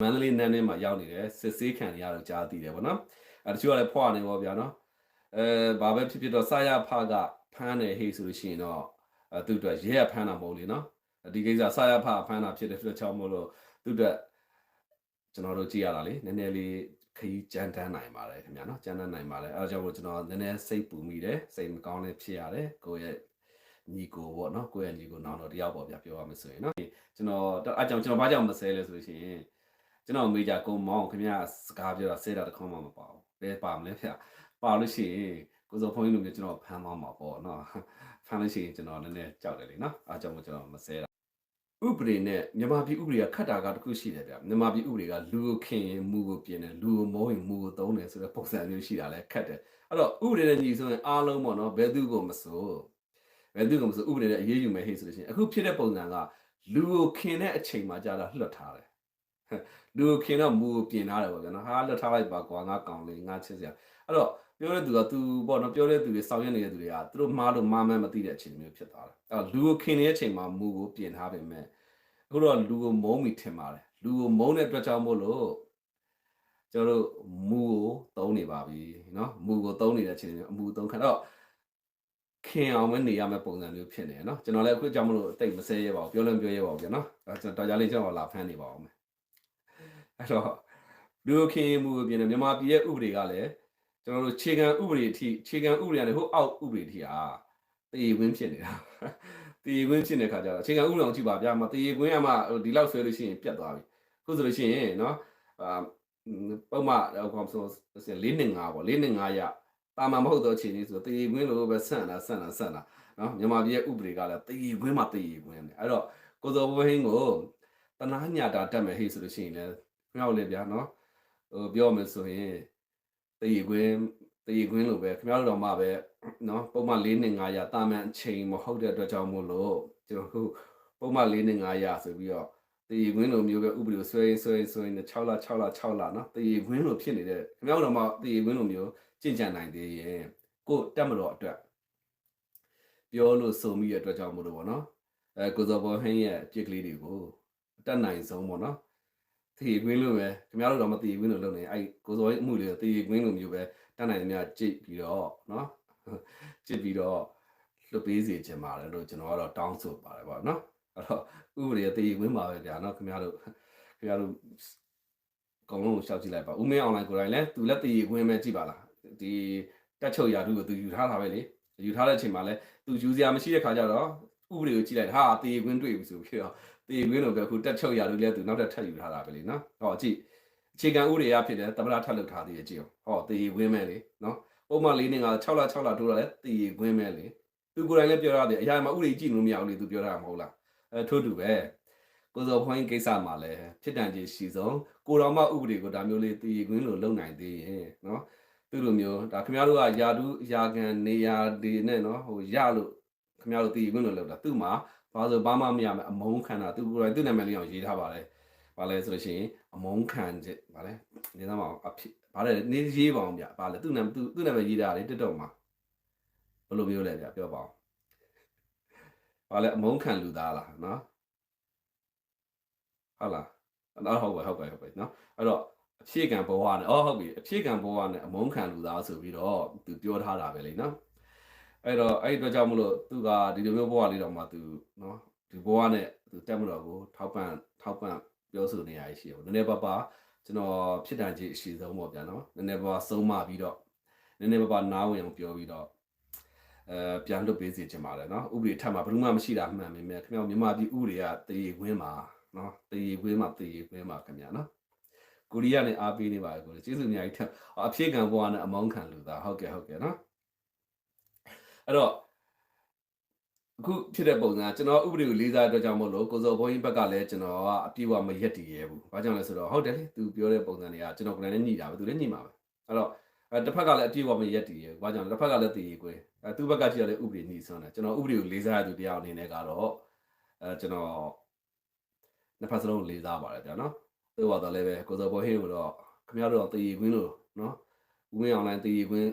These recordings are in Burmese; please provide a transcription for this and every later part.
မန္တလေးနန်းထဲမှာရောက်နေတယ်စစ်ဆေးခံနေရတော့ကြားသိတယ်ဗောနော်အဲတချို့ကလည်းဖွာနေဗောဗျာနော်အဲဘာပဲဖြစ်ဖြစ်တော့စာရဖကဖမ်းတယ်ဟေးဆိုလို့ရှိရင်တော့အဲသူ့အတွက်ရဲရဖမ်းတာမဟုတ်လေနော်ဒီကိစ္စစာရဖဖမ်းတာဖြစ်တဲ့ဖြစ်ချောင်းမို့လို့သူ့အတွက်ကျွန်တော်တို့ကြည့်ရတာလေနည်းနည်းလေးခရီးကြမ်းတမ်းနိုင်ပါတယ်ခင်ဗျာနော်ကြမ်းတမ်းနိုင်ပါတယ်အဲဒါကြောင့်မို့ကျွန်တော်နည်းနည်းစိတ်ပူမိတယ်စိတ်မကောင်းလည်းဖြစ်ရတယ်ကိုယ့်ရဲ့ညီကိုပေါ့နော်ကိုယ့်ရဲ့ညီကိုနောင်တော့တယောက်ပေါ့ဗျာပြောရမယ်ဆိုရင်နော်ကျွန်တော်အဲကြောင့်ကျွန်တော်ဘာကြောင့်မဆဲလဲဆိုလို့ရှိရင် ကျွန်တော်မေဂျာကိုမောင်ခင်ဗျာစကားပြောတာဆဲတာတစ်ခေါက်မှမပါဘူးဘယ်ပါမလဲဗျပါလို့ရှိရင်ကိုစောဖုန်းကြီးလိုမျိုးကျွန်တော်ဖမ်းသွားမှာပေါ့နော်ဖမ်းလို့ရှိရင်ကျွန်တော်နည်းနည်းကြောက်တယ်လေနော်အားကြောင့်မို့ကျွန်တော်မဆဲတာဥပဒေနဲ့မြန်မာပြည်ဥပဒေကခတ်တာကတခုရှိတယ်ဗျမြန်မာပြည်ဥပဒေကလူကိုခင်ရင်မူကိုပြင်တယ်လူကိုမောရင်မူကိုသုံးတယ်ဆိုတဲ့ပုံစံမျိုးရှိတာလဲခတ်တယ်အဲ့တော့ဥပဒေနဲ့ညီဆိုရင်အားလုံးပေါ့နော်ဘယ်သူကိုမဆိုဘယ်သူကိုမဆိုဥပဒေနဲ့အရေးယူမယ်ဟေ့ဆိုလို့ရှိရင်အခုဖြစ်တဲ့ပုံစံကလူကိုခင်တဲ့အချိန်မှာကြာတာလွတ်ထားတယ် လူခင်တော့မူကိုပြင်ထားတယ်ပေါ့ဗျာနော်ဟာလွတ်ထားလိုက်ပါကွာငါကောင်လေးငါချစ်စရာအဲ့တော့ပြောတဲ့သူကသူပေါ့နော်ပြောတဲ့သူတွေစောင့်ရနေတဲ့သူတွေကသူတို့မားလို့မားမှန်းမသိတဲ့အချိန်မျိုးဖြစ်သွားတယ်အဲ့တော့လူကိုခင်နေတဲ့အချိန်မှာမူကိုပြင်ထားပေမဲ့အခုတော့လူကိုမုန်းမိထင်ပါတယ်လူကိုမုန်းတဲ့အတွက်ကြောင့်မို့လို့ကျွန်တော်တို့မူကိုသုံးနေပါပြီနော်မူကိုသုံးနေတဲ့အချိန်မျိုးအမူသုံးခါတော့ခင်အောင်မနေရမယ့်ပုံစံမျိုးဖြစ်နေရနော်ကျွန်တော်လည်းအခုကြောင့်မလို့တိတ်မဆဲရပါဘူးပြောလည်းမပြောရပါဘူးဗျာနော်အဲကျွန်တော်တော်ကြလေးကျွန်တော်လာဖမ်းနေပါအောင်မယ် အဲ့တော့လူခင်မှုအပြင်မြန်မာပြည်ရဲ့ဥပဒေကလည်းကျွန်တော်တို့ခြေခံဥပဒေအထိခြေခံဥပဒေကလည်းဟိုအောက်ဥပဒေအထိဟာတည်ဝင်းဖြစ်နေတာတည်ဝင်းဖြစ်နေတဲ့ခါကျတော့ခြေခံဥပဒေအောင်ကြည့်ပါဗျာမတည်ဝင်းကမှဒီလောက်ဆွဲလို့ရှိရင်ပြတ်သွားပြီခုဆိုလို့ရှိရင်နော်အာပုံမှန်ဟိုကောင်ဆို၄နှစ်၅ပေါ့၄နှစ်၅ရတာမန်မဟုတ်တော့ခြေနေဆိုတည်ဝင်းလို့ပဲဆန့်လာဆန့်လာဆန့်လာနော်မြန်မာပြည်ရဲ့ဥပဒေကလည်းတည်ဝင်းမှတည်ဝင်းတယ်အဲ့တော့ကိုစောဘိုးဟင်းကိုတနာညာတာတတ်မယ်ဟေ့ဆိုလို့ရှိရင်လည်း မြောက်လေဗျာနော်ဟိုပြောမယ်ဆိုရင်တည်ခွင်းတည်ခွင်းလို့ပဲခင်ဗျားတို့တော့မှပဲနော်ပုံမှန်၄နှစ်900တာမန်အချိန်မဟုတ်တဲ့အတွက်ကြောင့်မို့လို့ကျွန်တော်တို့ပုံမှန်၄နှစ်900ဆိုပြီးတော့တည်ခွင်းလိုမျိုးပဲဥပဒေကိုဆွဲရင်ဆွဲရင်ဆွဲရင်6လ6လ6လနော်တည်ခွင်းလိုဖြစ်နေတဲ့ခင်ဗျားတို့တော့မှတည်ခွင်းလိုမျိုးကြင်ကြံနိုင်သေးရင်ကိုတက်မတော်အတွက်ပြောလို့စုံမိတဲ့အတွက်ကြောင့်မို့လို့ပေါ့နော်အဲကိုစောဘောဟင်းရဲ့ပြစ်ကလေးတွေကိုအတက်နိုင်ဆုံးပေါ့နော် တည်ကွင်းလို့ပဲခင်ဗျားတို့တော့မတည်ကွင်းလို့လုပ်နေအဲ့ကိုစောရဲ့အမှုတွေတည်ကွင်းလိုမျိုးပဲတတ်နိုင်သမျှကြိတ်ပြီးတော့နော်ကြိတ်ပြီးတော့လွတ်ပေးစီခြင်းပါတယ်လို့ကျွန်တော်ကတော့တောင်းဆိုပါတယ်ပေါ့နော်အဲ့တော့ဥပဒေတည်ကွင်းပါပဲဗျာနော်ခင်ဗျားတို့ခင်ဗျားတို့အကုန်လုံးရှောက်ကြည့်လိုက်ပါဦးမင်းအွန်လိုင်းကိုယ်တိုင်လဲသူလက်တည်ကွင်းပဲကြည့်ပါလားဒီတက်ချုပ်ရာထူးကိုသူယူထားတာပဲလေယူထားတဲ့အချိန်မှာလဲသူယူစရာမရှိတဲ့ခါကျတော့ ဥပဒေကိုကြည့်လိုက်ဟာတည်ကွင်းတွေ့ပြီဆိုပြီးတော့တည်ကွင်းလို့ပဲအခုတက်ချုပ်ရလို့လဲသူနောက်ထပ်ထပ်ယူထားတာပဲလေနော်ဟောကြည့်အခြေခံဥပဒေအရဖြစ်တယ်တမနာထပ်လုပ်ထားသေးတယ်ကြည့်အောင်ဟောတည်ကွင်းမဲလေနော်ပုံမှန်လေးနဲ့က6လ6လတိုးတာလဲတည်ကွင်းမဲလေသူကိုယ်တိုင်လည်းပြောရတယ်အရာမှာဥပဒေကြည့်လို့မရဘူးလေသူပြောတာမဟုတ်လားအဲထို့တူပဲကိုစောဖွင့်ကိစ္စမှာလဲဖြစ်တန်ကြီးရှိဆုံးကိုတော်မဥပဒေကိုဒါမျိုးလေးတည်ကွင်းလို့လုပ်နိုင်သေးရင်နော်သူလိုမျိုးဒါခင်ဗျားတို့ကယာတူးယာကန်နေရာတွေနဲ့နော်ဟိုရလို့ ခင်ဗျားတို့တည်ကွင်းလို့လုပ်တာသူ့မှာဘာလို့ဘာမှမရမယ်အမုန်းခံတာသူကိုယ်တိုင်သူ့နာမည်လေးအောင်ရေးထားပါတယ်။ဘာလဲဆိုလို့ရှိရင်အမုန်းခံချက်ဘာလဲနေသားမအောင်အဖြစ်ဘာလဲနေရေးပါအောင်ဗျ။ဘာလဲသူ့နာမည်သူ့သူ့နာမည်ရေးထားတယ်တက်တော့မှာဘယ်လိုမျိုးလဲဗျပြောပါအောင်။ဘာလဲအမုန်းခံလူသားလားနော်။ဟုတ်လား။အဲ့ဟုတ်ပဲဟုတ်ပဲဟုတ်ပဲနော်။အဲ့တော့အဖြည့်ကံဘဝနဲ့အော်ဟုတ်ပြီအဖြည့်ကံဘဝနဲ့အမုန်းခံလူသားဆိုပြီးတော့သူပြောထားတာပဲလေနော်။ အဲ့တော့အဲ့ဒီအတွက်ကြောင့်မလို့သူကဒီလိုမျိုးဘဝလေးတော့မှသူနော်ဒီဘဝနဲ့သူတက်မတော်ကိုထောက်ပံ့ထောက်ပံ့ပြောဆိုနေရရှိရောနည်းနည်းပါးပါကျွန်တော်ဖြစ်တန်ကြီးအရှိဆုံးပေါ့ဗျာနော်နည်းနည်းပါးပါဆုံးမပြီးတော့နည်းနည်းပါးပါနားဝင်အောင်ပြောပြီးတော့အဲပြန်လွတ်ပေးစီချင်ပါတယ်နော်ဥပဒေထပ်မှာဘယ်သူမှမရှိတာမှန်ပေမဲ့ခင်ဗျာမြန်မာပြည်ဥပဒေကတည်ခွင်းမှာနော်တည်ခွင်းမှာတည်ခွင်းမှာခင်ဗျာနော်ကိုရီးယားနဲ့အားပေးနေပါတယ်ကိုကျေးဇူးအများကြီးထပ်အဖြည့်ခံဘဝနဲ့အမောင်းခံလူသားဟုတ်ကဲ့ဟုတ်ကဲ့နော် အဲ့တော့အခုဖြစ်တဲ့ပုံစံကကျွန်တော်ဥပဒေကိုလေးစားတဲ့အတွက်ကြောင့်မို့လို့ကိုစောဘုန်းကြီးဘက်ကလည်းကျွန်တော်ကအပြည့်အဝမရက်တည်ရဲဘူး။ဘာကြောင့်လဲဆိုတော့ဟုတ်တယ်လေသူပြောတဲ့ပုံစံတွေကကျွန်တော်ကိုယ်တိုင်လည်းညှိတာပဲသူလည်းညှိမှာပဲ။အဲ့တော့အဲတစ်ဖက်ကလည်းအပြည့်အဝမရက်တည်ရဲဘူး။ဘာကြောင့်လဲတစ်ဖက်ကလည်းတည်ရကွယ်။အဲသူ့ဘက်ကကြည့်ရတဲ့ဥပဒေညှိဆွမ်းတယ်။ကျွန်တော်ဥပဒေကိုလေးစားရတဲ့သူတရားအနေနဲ့ကတော့အဲကျွန်တော်နှစ်ဖက်စလုံးလေးစားပါတယ်ဗျာနော်။သို့ပါတော့လည်းပဲကိုစောဘုန်းကြီးကိုတော့ခင်ဗျားတို့တော့တည်ရကွင်းလို့နော်။ဦးမင်းအောင်လိုင်းတည်ရကွင်း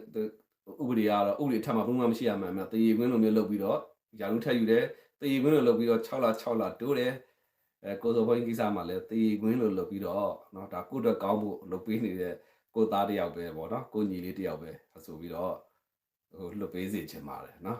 ဥပဒေကတော့ဥပဒေထပ်မှာဘုံမှမရှိရမှန်းမှတည်ရကွင်းလိုမျိုးလုပ်ပြီးတော့ယာလူထက်ယူတယ်တည်ကွင်းလိုလုပ်ပြီးတော့6လ6လတိုးတယ်အဲ အဲကိုစောဘိုင်းကိစ္စမှာလည်းတေကွင်းလို့လုပ်ပြီးတော့เนาะဒါကိုယ့်အတွက်ကောင်းဖို့လုပ်ပေးနေတဲ့ကိုသားတစ်ယောက်ပဲပေါ့နော်ကိုညီလေးတစ်ယောက်ပဲဆိုပြီးတော့ဟိုလွတ်ပေးစေချင်ပါတယ်เนาะ